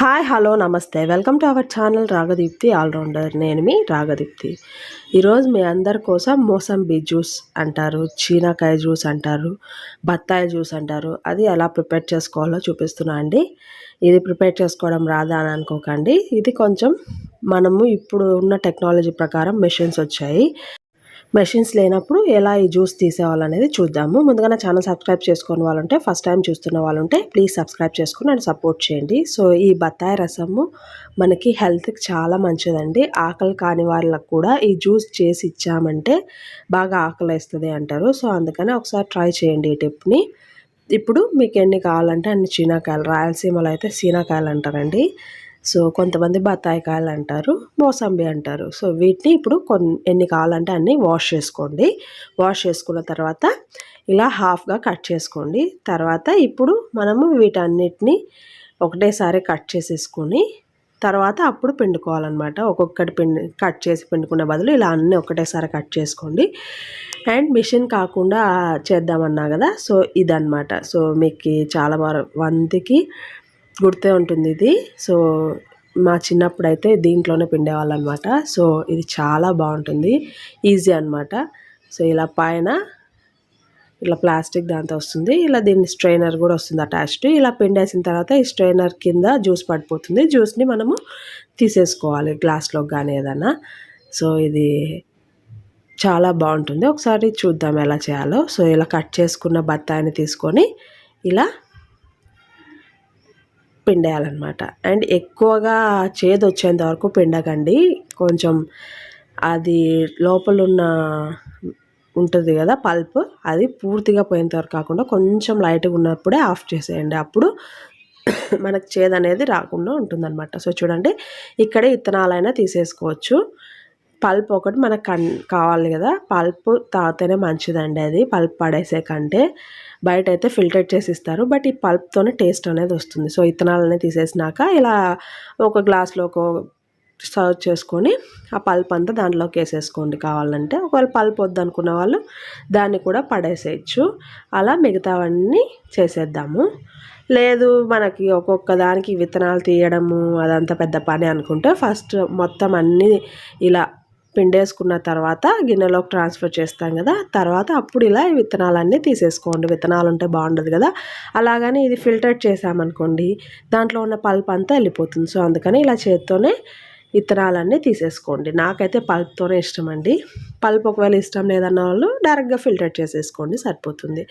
Hi hello నమస్తే. Welcome to our channel Ragadeepthi allrounder. నేను మీ రాగదీప్తి. ఈరోజు మీ అందరి కోసం మోసంబి జ్యూస్ అంటారు చీనాకాయ జ్యూస్ అంటారు బత్తాయి జ్యూస్ అంటారు. అది ఎలా ప్రిపేర్ చేసుకోవాలో చూపిస్తున్నా అండి. ఇది ప్రిపేర్ చేసుకోవడం రాదా అని అనుకోకండి. ఇది కొంచెం మనము ఇప్పుడు ఉన్న టెక్నాలజీ ప్రకారం మెషిన్స్ వచ్చాయి. మెషిన్స్ లేనప్పుడు ఎలా ఈ జ్యూస్ తీసేవాలనేది చూద్దాము. ముందుగా నా ఛానల్ సబ్స్క్రైబ్ చేసుకున్న వాళ్ళుంటే ఫస్ట్ టైం చూస్తున్న వాళ్ళుంటే ప్లీజ్ సబ్స్క్రైబ్ చేసుకుని నన్ను సపోర్ట్ చేయండి. సో ఈ బత్తాయి రసము మనకి హెల్త్కి చాలా మంచిదండి. ఆకలి కాని వాళ్ళకు కూడా ఈ జ్యూస్ చేసి ఇచ్చామంటే బాగా ఆకలి వేస్తుంది అంటారు. సో అందుకని ఒకసారి ట్రై చేయండి ఈ టిప్ని ఇప్పుడు మీకు ఎన్ని కావాలంటే అన్ని చీనాకాయలు రాయలసీమలో అయితే సీనాకాయలు అంటారండి. సో కొంతమంది బత్తాయి కాయలు అంటారు మోసంబి అంటారు. సో వీటిని ఇప్పుడు కొన్ని ఎన్ని కావాలంటే అన్ని వాష్ చేసుకోండి. వాష్ చేసుకున్న తర్వాత ఇలా హాఫ్గా కట్ చేసుకోండి. తర్వాత ఇప్పుడు మనము వీటన్నిటిని ఒకటేసారి కట్ చేసేసుకొని తర్వాత అప్పుడు పిండుకోవాలన్నమాట. ఒక్కొక్కటి పిండి కట్ చేసి పిండుకునే బదులు ఇలా అన్నీ ఒకటేసారి కట్ చేసుకోండి. అండ్ మిషన్ కాకుండా చేద్దామన్నా కదా సో ఇదన్నమాట. సో మీకు చాలా వరకు వంతికి గుర్తే ఉంటుంది ఇది. సో మా చిన్నప్పుడు అయితే దీంట్లోనే పిండేవాళ్ళు అనమాట సో ఇది చాలా బాగుంటుంది. ఈజీ అనమాట సో ఇలా పైన ఇలా ప్లాస్టిక్ దాంతో వస్తుంది. ఇలా దీన్ని స్ట్రైనర్ కూడా వస్తుంది అటాచ్డ్. ఇలా పిండేసిన తర్వాత ఈ స్ట్రైనర్ కింద జ్యూస్ పడిపోతుంది. జ్యూస్ని మనము తీసేసుకోవాలి గ్లాస్లోకి కానీ ఏదన్నా సో ఇది చాలా బాగుంటుంది. ఒకసారి చూద్దాం ఎలా చేయాలో. సో ఇలా కట్ చేసుకున్న బత్తాయిని తీసుకొని ఇలా పిండేయాలన్నమాట. అండ్ ఎక్కువగా చేదు వచ్చేంత వరకు పిండకండి. కొంచెం అది లోపల ఉన్న ఉంటుంది కదా పల్ప్ అది పూర్తిగా పోయేంత వరకు కాకుండా కొంచెం లైట్గా ఉన్నప్పుడే ఆఫ్ చేసేయండి. అప్పుడు మనకు చేదు అనేది రాకుండా ఉంటుందన్నమాట. సో చూడండి ఇక్కడే ఇత్తనాలైనా తీసేసుకోవచ్చు. పల్ప్ ఒకటి మనకు కన్ కావాలి కదా. పల్ప్ తాగితేనే మంచిదండి అది. పల్ప్ పడేసే కంటే బయట అయితే ఫిల్టర్ చేసి ఇస్తారు బట్ ఈ పల్ప్తోనే టేస్ట్ అనేది వస్తుంది. సో ఇత్తనాలనే తీసేసినాక ఇలా ఒక గ్లాస్లో ఒక సర్వ్ చేసుకొని ఆ పల్ప్ అంతా దాంట్లోకి వేసేసుకోండి కావాలంటే. ఒకవేళ పల్ప్ వద్దనుకున్న వాళ్ళు దాన్ని కూడా పడేసేయచ్చు. అలా మిగతావన్నీ చేసేద్దాము. లేదు మనకి ఒక్కొక్క దానికి విత్తనాలు తీయడము అదంతా పెద్ద పని అనుకుంటే ఫస్ట్ మొత్తం అన్నీ ఇలా పిండేసుకున్న తర్వాత గిన్నెలోకి ట్రాన్స్ఫర్ చేస్తాం కదా. తర్వాత అప్పుడు ఇలా విత్తనాలన్నీ తీసేసుకోండి. విత్తనాలు ఉంటే బాగుండదు కదా. అలాగని ఇది ఫిల్టర్ చేసామనుకోండి దాంట్లో ఉన్న పల్ప్ అంతా వెళ్ళిపోతుంది. సో అందుకని ఇలా చేత్తోనే విత్తనాలన్నీ తీసేసుకోండి. నాకైతే పల్ప్తోనే ఇష్టం అండి పల్ప్ ఒకవేళ ఇష్టం లేదన్న వాళ్ళు డైరెక్ట్గా ఫిల్టర్ చేసేసుకోండి సరిపోతుంది.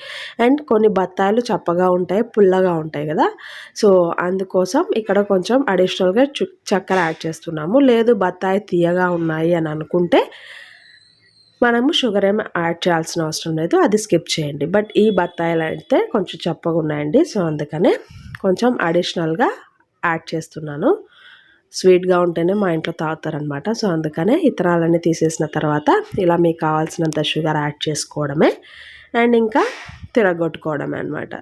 అండ్ కొన్ని బత్తాయిలు చప్పగా ఉంటాయి పుల్లగా ఉంటాయి కదా. సో అందుకోసం ఇక్కడ కొంచెం అడిషనల్గా చక్కెర యాడ్ చేస్తున్నాము. లేదు బత్తాయి తీయగా ఉన్నాయి అని అనుకుంటే మనము షుగర్ ఏమి యాడ్ చేయాల్సిన అవసరం లేదు అది స్కిప్ చేయండి. బట్ ఈ బత్తాయిలు అయితే కొంచెం చప్పగా ఉన్నాయండి సో అందుకనే కొంచెం అడిషనల్గా యాడ్ చేస్తున్నాను. స్వీట్గా ఉంటేనే మా ఇంట్లో తాగుతారనమాట. సో అందుకనే ఇతరాలన్నీ తీసేసిన తర్వాత ఇలా మీకు కావాల్సినంత షుగర్ యాడ్ చేసుకోవడమే అండ్ ఇంకా తిరగొట్టుకోవడమే అనమాట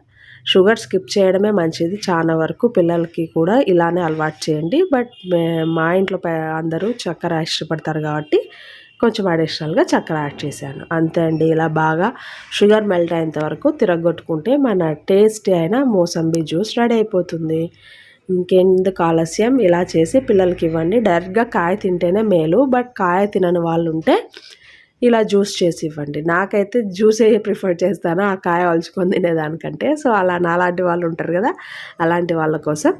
షుగర్ స్కిప్ చేయడమే మంచిది. చాలా వరకు పిల్లలకి కూడా ఇలానే అలవాటు చేయండి. బట్ మా ఇంట్లో అందరూ చక్కెర ఇష్టపడతారు కాబట్టి కొంచెం అడిషనల్గా చక్కెర యాడ్ చేశాను. అంతే అండి. ఇలా బాగా షుగర్ మెల్ట్ అయ్యేంత వరకు తిరగొట్టుకుంటే మన టేస్టీ అయిన మోసంబి జ్యూస్ రెడీ అయిపోతుంది. ఇంకెందుకు ఆలస్యం? ఇలా చేసి పిల్లలకి ఇవ్వండి డైరెక్ట్గా కాయ తింటేనే మేలు బట్ కాయ తినని వాళ్ళు ఉంటే ఇలా జ్యూస్ చేసి ఇవ్వండి. నాకైతే జ్యూసే ప్రిఫర్ చేస్తాను ఆ కాయ వలుచుకొని తినేదానికంటే. సో అలా నాలాంటి వాళ్ళు ఉంటారు కదా అలాంటి వాళ్ళ కోసం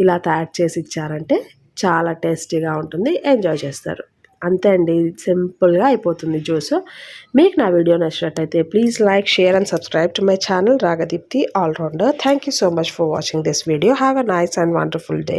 ఇలా తయారు చేసి ఇచ్చారంటే చాలా టేస్టీగా ఉంటుంది. ఎంజాయ్ చేస్తారు. అంతే అండి. సింపుల్గా అయిపోతుంది జ్యూస్. మీకు నా వీడియో నచ్చినట్టయితే please like share and subscribe to my channel Ragadeepthi allrounder thank you so much for watching this video. Have a nice and wonderful day.